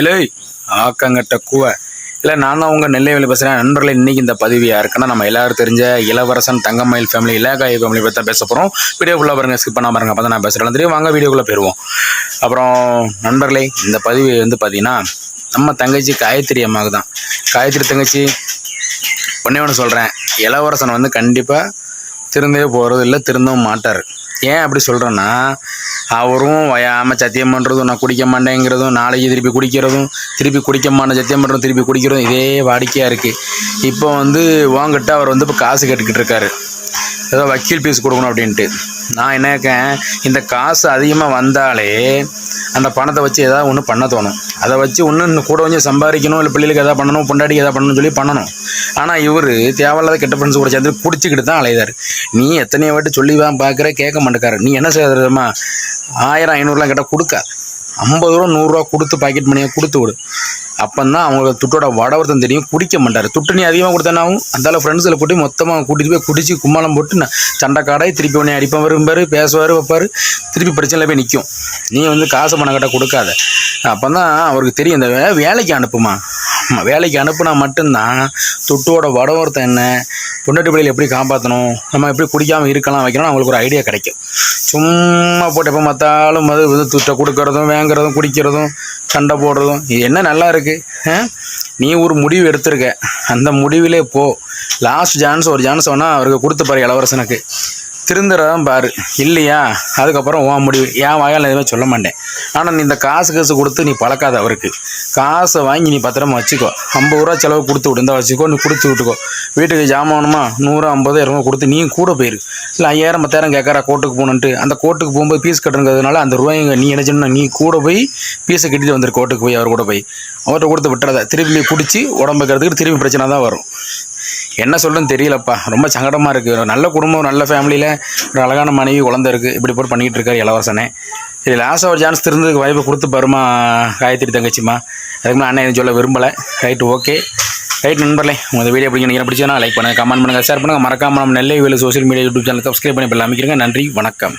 இல்லை ஆக்கங்கட்ட கூவ. இல்லை நானும் அவங்க நெல்லைவேலி பேசுகிறேன் நண்பர்களே இன்றைக்கி இந்த பதிவு யாருக்குன்னா நம்ம எல்லாரும் தெரிஞ்ச இளவரசன் தங்கமயில் ஃபேமிலி இலகாய் ஃபேமிலி பற்றி தான் பேச போகிறோம் வீடியோக்குள்ளே பாருங்க ஸ்கிப் பண்ணாம பாருங்க அப்போ தான் நான் பேசுகிறேன் தெரியும். வாங்க வீடியோக்குள்ளே போயிடுவோம். அப்புறம் நண்பர்களே இந்த பதிவு வந்து பார்த்தீங்கன்னா நம்ம தங்கச்சி காயத்ரி அம்மாவுக்கு தான். காயத்ரி தங்கச்சி ஒன்றே ஒன்று சொல்கிறேன் இளவரசன் வந்து கண்டிப்பாக திருந்தவே போகிறது இல்லை திருந்தவும் மாட்டார். ஏன் அப்படி சொல்கிறேன்னா அவரும் வயாமல் சத்தியம் பண்ணுறதும் நான் குடிக்க மாட்டேங்கிறதும் நாளைக்கு திருப்பி குடிக்கிறதும் திருப்பி குடிக்க மாட்டேன் சத்தியம் பண்ணுறதும் திருப்பி குடிக்கிறதும் இதே வாடிக்கையாக இருக்குது இப்போ வந்து வாங்கிட்டு அவர் வந்து இப்போ காசு கேட்டுக்கிட்டு இருக்காரு. ஏதோ வக்கீல் ஃபீஸ் கொடுக்கணும் அப்படின்ட்டு. நான் என்னக்கேன் இந்த காசு அதிகமாக வந்தாலே அந்த பணத்தை வச்சு ஏதாவது ஒன்று பண்ண தோணும். அதை வச்சு ஒன்று இன்னும் கூட கொஞ்சம் சம்பாதிக்கணும் இல்லை பிள்ளைகளுக்கு எதாவது பண்ணணும் பொண்டாட்டிக்கு எதாவது பண்ணணும்னு சொல்லி பண்ணணும். ஆனால் இவர் தேவையில்லாத கெட்ட ஃப்ரெண்ட்ஸ் கூட சேர்ந்து குடிச்சிக்கிட்டு தான் அலையுதார் நீ எத்தனையோ வாட்டி சொல்லி தான் பார்க்குற கேட்க மாட்டேக்காரு நீ என்ன செய்யறதுமா ஆயிரம் ஐநூறுலாம் கேட்டால் கொடுக்க ஐம்பது ரூபா நூறுரூவா கொடுத்து பாக்கெட் மணியாக கொடுத்து விடு. அப்போ தான் அவங்களுக்கு துட்டோட வடவர்த்தம் தெரியும். குடிக்க மாட்டார். துட்டு நீ அதிகமாக கொடுத்தானாவும் அந்தால ஃப்ரெண்ட்ஸில் கூட்டி மொத்தமாக கூட்டிகிட்டு போய் குடிச்சு கும்மாளம் போட்டு நான் சண்டைக்காடாய் திருப்பி உடனே அடிப்பேன் வரும்பார் பேசுவார் வைப்பார். திருப்பி பிரச்சனையில் போய் நிற்கும் நீ வந்து காசு பணம் கட்ட கொடுக்காத. அப்போ தான் அவருக்கு தெரியும் இந்த வே- வேலைக்கு அனுப்புமா வேலைக்கு அனுப்புனா மட்டும்தான் துட்டோட வடவர்த்தம் என்ன பொண்டாட்டி பிள்ளைகள் எப்படி காப்பாற்றணும் நம்ம எப்படி குடிக்காமல் இருக்கலாம் வைக்கலாம் அவங்களுக்கு ஒரு ஐடியா கிடைக்கும். சும்மா போட்டு எப்போ பார்த்தாலும் மது வந்து துட்டை கொடுக்கறதும் வாங்குறதும் குடிக்கிறதும் சண்டை போடுறதும் இது என்ன நல்லா இருக்குது நீ ஒரு முடிவு எடுத்திருக்க. அந்த முடிவிலே போ. லாஸ்ட் சான்ஸ் ஒரு சான்ஸ் வேணால் அவருக்கு கொடுத்து பாரு இளவரசனுக்கு. திருந்துறதான் பாரு. இல்லையா? அதுக்கப்புறம் உன் முடிவு. என் வாயால் எதுவுமே சொல்ல மாட்டேன். ஆனால் நீ இந்த காசு காசு கொடுத்து நீ பழக்காத அவருக்கு. காசை வாங்கி நீ பத்திரமா வச்சுக்கோ. ஐம்பது ரூபா செலவு கொடுத்து விடு வச்சுக்கோ. நீ கொடுத்து விட்டுக்கோ. வீட்டுக்கு ஜாமானுமா? நூறு ஐம்பது இரநூறு கொடுத்து நீ கூட போயிரு. இல்லை ஐயாயிரம் பத்தாயிரம் கேட்குறா கோர்ட்டுக்கு போகணுன்ட்டு. அந்த கோர்ட்டுக்கு போகும்போது ஃபீஸ் கட்டுறதுனால அந்த ரூபாய்ங்க நீ என்ன நீ கூட போய் ஃபீஸை கட்டிட்டு வந்துரு. கோர்ட்டுக்கு போய் அவர் கூட போய். அவர்கிட்ட கொடுத்து விட்டுறத. திருப்பி பிடிச்சி உடம்புக்கிறதுக்கு திருப்பி பிரச்சனை தான் வரும். என்ன சொல்றதுன்னு தெரியலப்பா. ரொம்ப சங்கடமாக இருக்குது நல்ல குடும்பம் நல்ல ஃபேமிலியில் ஒரு அழகான மனைவி குழந்தை இருக்குது இப்படி போட்டு பண்ணிக்கிட்டு இருக்காரு இளவரசனே. இதில் லாஸ்ட்டாக ஒரு சான்ஸ் திருந்ததுக்கு வாய்ப்பு கொடுத்து பாருமா காயத்திரி தங்கச்சிம்மா. அதுக்கு மேலே அண்ணன் எதுவும் சொல்ல விரும்பலை. ரைட்டு ஓகே ரைட் நண்பர்களே உங்கள் வீடியோ பிடிக்க பிடிச்சதுன்னா லைக் பண்ணுங்கள் கமெண்ட் பண்ணுங்கள் ஷேர் பண்ணுங்கள் மறக்காமல் நம்ம Nellai Velu social media YouTube channel subscribe பண்ணி இப்போ அமைக்கிறேங்க. நன்றி வணக்கம்.